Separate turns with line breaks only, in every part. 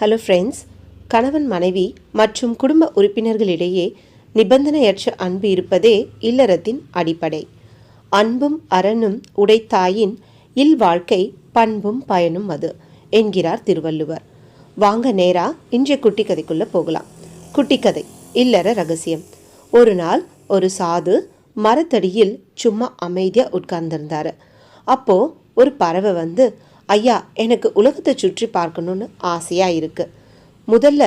Hello friends கணவன் மனைவி மற்றும் குடும்ப உறுப்பினர்களிடையே நிபந்தனையற்ற அன்பு இருப்பதே இல்லறத்தின் அடிப்படை. அன்பும் அரணும் உடைத்தாயின் இல் வாழ்க்கை பண்பும் பயனும் அது என்கிறார் திருவள்ளுவர். வாங்க நேரா இன்றைய குட்டி கதைக்குள்ள போகலாம். குட்டி கதை இல்லற ரகசியம். ஒரு நாள் ஒரு சாது மரத்தடியில் சும்மா அமைதியாக உட்கார்ந்திருந்தாரு. அப்போ ஒரு பறவை வந்து ஐயா எனக்கு உலகத்தை சுற்றி பார்க்கணும்னு ஆசையாக இருக்குது முதல்ல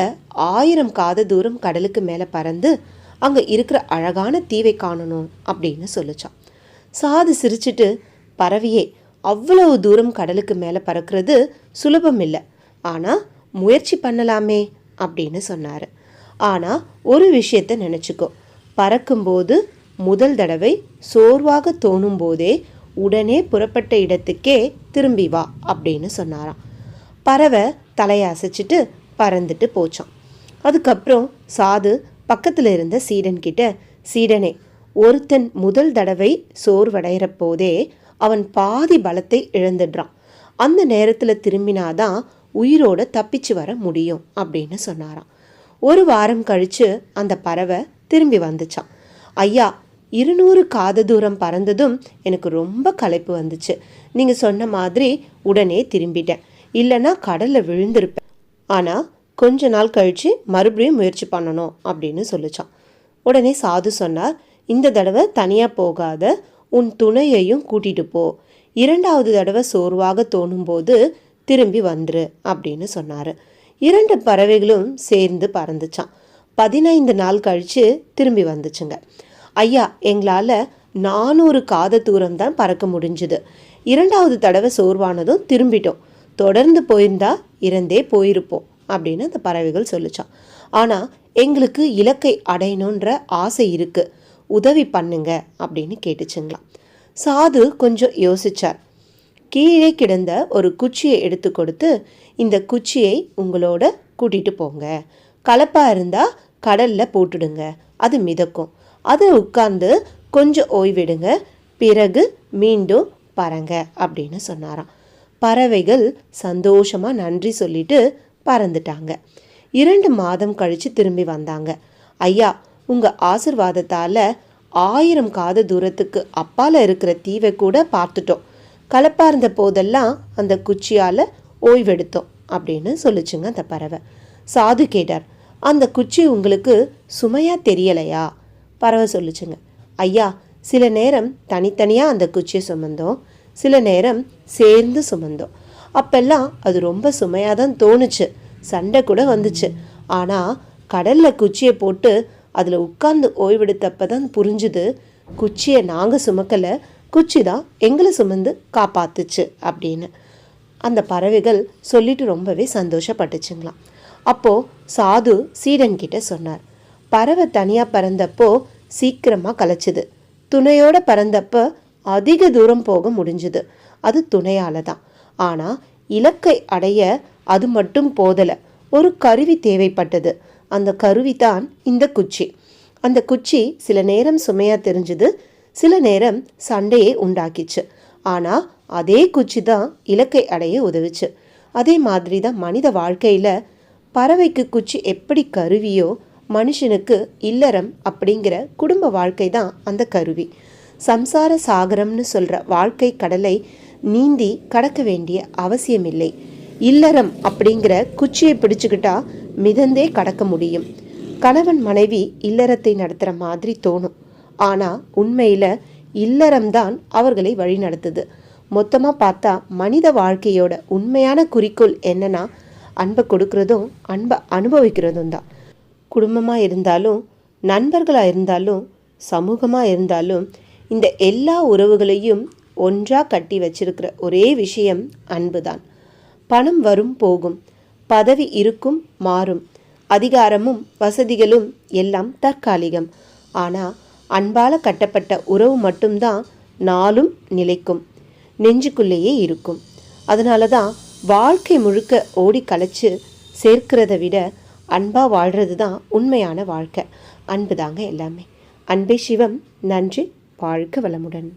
ஆயிரம் காத தூரம் கடலுக்கு மேலே பறந்து அங்கே இருக்கிற அழகான தீவை காணணும் அப்படின்னு சொல்லுச்சான் சாது சிரிச்சிட்டு பறவையே அவ்வளவு தூரம் கடலுக்கு மேலே பறக்கிறது சுலபம் இல்லை. ஆனால் முயற்சி பண்ணலாமே அப்படின்னு சொன்னார். ஆனால் ஒரு விஷயத்த நினச்சிக்கோ. பறக்கும்போது முதல் தடவை சோர்வாக தோணும் போதே உடனே புறப்பட்ட இடத்துக்கே திரும்பி வா அப்படின்னு சொன்னாராம். பறவை தலையை அசைச்சிட்டு பறந்துட்டு போச்சான் அதுக்கப்புறம் சாது பக்கத்தில் இருந்த சீடன்கிட்ட சீடனே ஒருத்தன் முதல் தடவை சோர்வடைகிற போதே அவன் பாதி பலத்தை இழந்துடுறான். அந்த நேரத்தில் திரும்பினாதான் உயிரோட தப்பிச்சு வர முடியும் அப்படின்னு சொன்னாராம். ஒரு வாரம் கழித்து அந்த பறவை திரும்பி வந்துச்சான் ஐயா இருநூறு காத தூரம் பறந்ததும் எனக்கு ரொம்ப களைப்பு வந்துச்சு. நீங்கள் சொன்ன மாதிரி உடனே திரும்பிட்டேன். இல்லைன்னா கடலில் விழுந்திருப்பேன். ஆனால் கொஞ்ச நாள் கழித்து மறுபடியும் முயற்சி பண்ணணும் அப்படின்னு சொல்லிச்சான். உடனே சாது சொன்னார் இந்த தடவை தனியாக போகாத உன் துணையையும் கூட்டிகிட்டு போ. இரண்டாவது தடவை சோர்வாக தோணும்போது திரும்பி வந்துரு அப்படின்னு சொன்னார். இரண்டு பறவைகளும் சேர்ந்து பறந்துச்சான் பதினைந்து நாள் கழித்து திரும்பி வந்துச்சுங்க. ஐயா எங்களால் நானூறு காத தூரம் தான் பறக்க முடிஞ்சுது. இரண்டாவது தடவை சோர்வானதும் திரும்பிட்டோம். தொடர்ந்து போயிருந்தா இறந்தே போயிருப்போம் அப்படின்னு அந்த பறவைகள் சொல்லிச்சான் ஆனால் எங்களுக்கு இலக்கை அடையணுன்ற ஆசை இருக்குது உதவி பண்ணுங்க அப்படின்னு கேட்டுச்சுங்களாம். சாது கொஞ்சம் யோசிச்சார். கீழே கிடந்த ஒரு குச்சியை எடுத்து கொடுத்து இந்த குச்சியை உங்களோட கூட்டிகிட்டு போங்க. கலப்பாக இருந்தால் கடலில் போட்டுடுங்க. அது மிதக்கும். அதை உட்கார்ந்து கொஞ்சம் ஓய்விடுங்க. பிறகு மீண்டும் பறங்க அப்படின்னு சொன்னாராம். பறவைகள் சந்தோஷமாக நன்றி சொல்லிட்டு பறந்துட்டாங்க. இரண்டு மாதம் கழித்து திரும்பி வந்தாங்க. ஐயா உங்கள் ஆசிர்வாதத்தால் ஆயிரம் காத தூரத்துக்கு அப்பால் இருக்கிற தீவை கூட பார்த்துட்டோம். களப்பாக இருந்த போதெல்லாம் அந்த குச்சியால் ஓய்வெடுத்தோம் அப்படின்னு சொல்லிச்சுங்க அந்த பறவை. சாது கேட்டார் அந்த குச்சி உங்களுக்கு சுமையாக தெரியலையா? பறவை சொல்லுச்சுங்க. ஐயா சில நேரம் தனித்தனியாக அந்த குச்சியை சுமந்தோம் சில நேரம் சேர்ந்து சுமந்தோம். அப்பெல்லாம் அது ரொம்ப சுமையாக தான் தோணுச்சு. சண்டை கூட வந்துச்சு. ஆனால் கடலில் குச்சியை போட்டு அதில் உட்கார்ந்து ஓய்வெடுத்தப்ப தான் புரிஞ்சுது குச்சியை நாங்கள் சுமக்கலை குச்சி தான் எங்களை சுமந்து காப்பாத்துச்சு அப்படின்னு. அந்த பறவைகள் சொல்லிட்டு ரொம்பவே சந்தோஷப்பட்டுச்சுங்களாம். அப்போது சாது சீடன்கிட்ட சொன்னார் பறவை தனியாக பறந்தப்போ சீக்கிரமாக கலைச்சிது. துணையோட பறந்தப்ப அதிக தூரம் போக முடிஞ்சுது. அது துணையால தான் ஆனால் இலக்கை அடைய அது மட்டும் போதலை. ஒரு கருவி தேவைப்பட்டது. அந்த கருவி தான் இந்த குச்சி. அந்த குச்சி சில நேரம் சுமையாக தெரிஞ்சுது சில நேரம் சண்டையை உண்டாக்கிச்சு. ஆனால் அதே குச்சி தான் இலக்கை அடைய உதவுச்சு. அதே மாதிரி தான் மனித வாழ்க்கையில் பறவைக்கு குச்சி எப்படி கருவியோ மனுஷனுக்கு இல்லறம் அப்படிங்கிற குடும்ப வாழ்க்கை தான் அந்த கருவி. சம்சார சாகரம்னு சொல்கிற வாழ்க்கை கடலை நீந்தி கடக்க வேண்டிய அவசியமில்லை. இல்லறம் அப்படிங்கிற குச்சியை பிடிச்சுக்கிட்டா மிதந்தே கடக்க முடியும். கணவன் மனைவி இல்லறத்தை நடத்துகிற மாதிரி தோணும். ஆனால் உண்மையில் இல்லறம்தான் அவர்களை வழி நடத்துது மொத்தமாக பார்த்தா மனித வாழ்க்கையோட உண்மையான குறிக்கோள் என்னன்னா அன்பை கொடுக்கறதும் அன்பை அனுபவிக்கிறதும் தான். குடும்பமாக இருந்தாலும் நண்பர்களாக இருந்தாலும் சமூகமாக இருந்தாலும் இந்த எல்லா உறவுகளையும் ஒன்றாக கட்டி வச்சிருக்கிற ஒரே விஷயம் அன்பு தான் பணம் வரும் போகும். பதவி இருக்கும் மாறும். அதிகாரமும் வசதிகளும் எல்லாம் தற்காலிகம். ஆனால் அன்பால் கட்டப்பட்ட உறவு மட்டும்தான் நாளும் நிலைக்கும். நெஞ்சுக்குள்ளேயே இருக்கும். அதனால தான் வாழ்க்கை முழுக்க ஓடி களைச்சு சேர்க்கிறத விட அன்பாக வாழ்கிறது தான் உண்மையான வாழ்க்கை. அன்பு தாங்க எல்லாமே. அன்பே சிவம் நன்றி வாழ்க வளமுடன்.